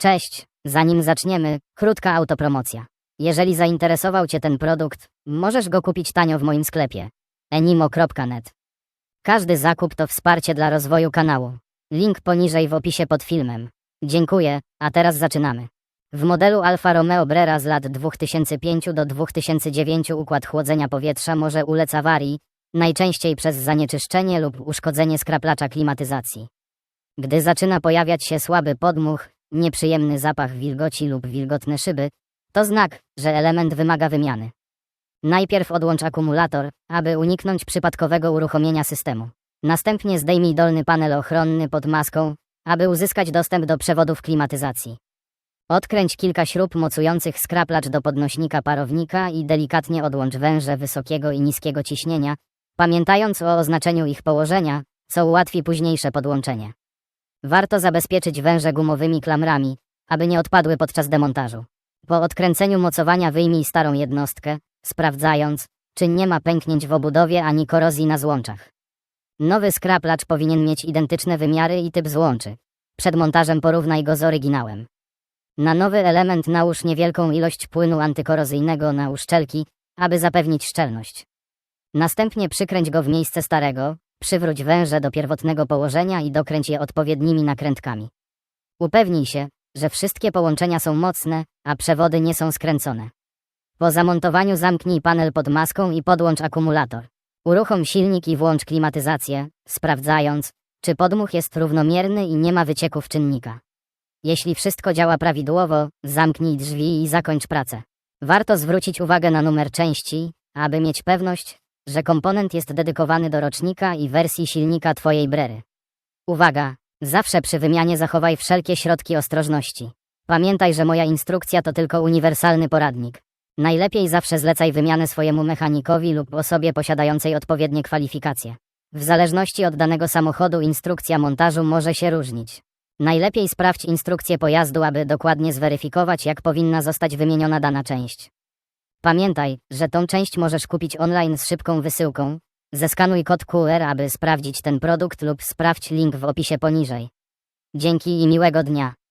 Cześć, zanim zaczniemy, krótka autopromocja. Jeżeli zainteresował Cię ten produkt, możesz go kupić tanio w moim sklepie enimo.net. Każdy zakup to wsparcie dla rozwoju kanału. Link poniżej w opisie pod filmem. Dziękuję, a teraz zaczynamy. W modelu Alfa Romeo Brera z lat 2005 do 2009 układ chłodzenia powietrza może ulec awarii, najczęściej przez zanieczyszczenie lub uszkodzenie skraplacza klimatyzacji. Gdy zaczyna pojawiać się słaby podmuch, nieprzyjemny zapach wilgoci lub wilgotne szyby, to znak, że element wymaga wymiany. Najpierw odłącz akumulator, aby uniknąć przypadkowego uruchomienia systemu. Następnie zdejmij dolny panel ochronny pod maską, aby uzyskać dostęp do przewodów klimatyzacji. Odkręć kilka śrub mocujących skraplacz do podnośnika parownika i delikatnie odłącz węże wysokiego i niskiego ciśnienia, pamiętając o oznaczeniu ich położenia, co ułatwi późniejsze podłączenie. Warto zabezpieczyć węże gumowymi klamrami, aby nie odpadły podczas demontażu. Po odkręceniu mocowania wyjmij starą jednostkę, sprawdzając, czy nie ma pęknięć w obudowie ani korozji na złączach. Nowy skraplacz powinien mieć identyczne wymiary i typ złączy. Przed montażem porównaj go z oryginałem. Na nowy element nałóż niewielką ilość płynu antykorozyjnego na uszczelki, aby zapewnić szczelność. Następnie przykręć go w miejsce starego, przywróć węże do pierwotnego położenia i dokręć je odpowiednimi nakrętkami. Upewnij się, że wszystkie połączenia są mocne, a przewody nie są skręcone. Po zamontowaniu zamknij panel pod maską i podłącz akumulator. Uruchom silnik i włącz klimatyzację, sprawdzając, czy podmuch jest równomierny i nie ma wycieków czynnika. Jeśli wszystko działa prawidłowo, zamknij drzwi i zakończ pracę. Warto zwrócić uwagę na numer części, aby mieć pewność, że komponent jest dedykowany do rocznika i wersji silnika Twojej brery. Uwaga! Zawsze przy wymianie zachowaj wszelkie środki ostrożności. Pamiętaj, że moja instrukcja to tylko uniwersalny poradnik. Najlepiej zawsze zlecaj wymianę swojemu mechanikowi lub osobie posiadającej odpowiednie kwalifikacje. W zależności od danego samochodu instrukcja montażu może się różnić. Najlepiej sprawdź instrukcję pojazdu, aby dokładnie zweryfikować, jak powinna zostać wymieniona dana część. Pamiętaj, że tą część możesz kupić online z szybką wysyłką. Zeskanuj kod QR, aby sprawdzić ten produkt lub sprawdź link w opisie poniżej. Dzięki i miłego dnia.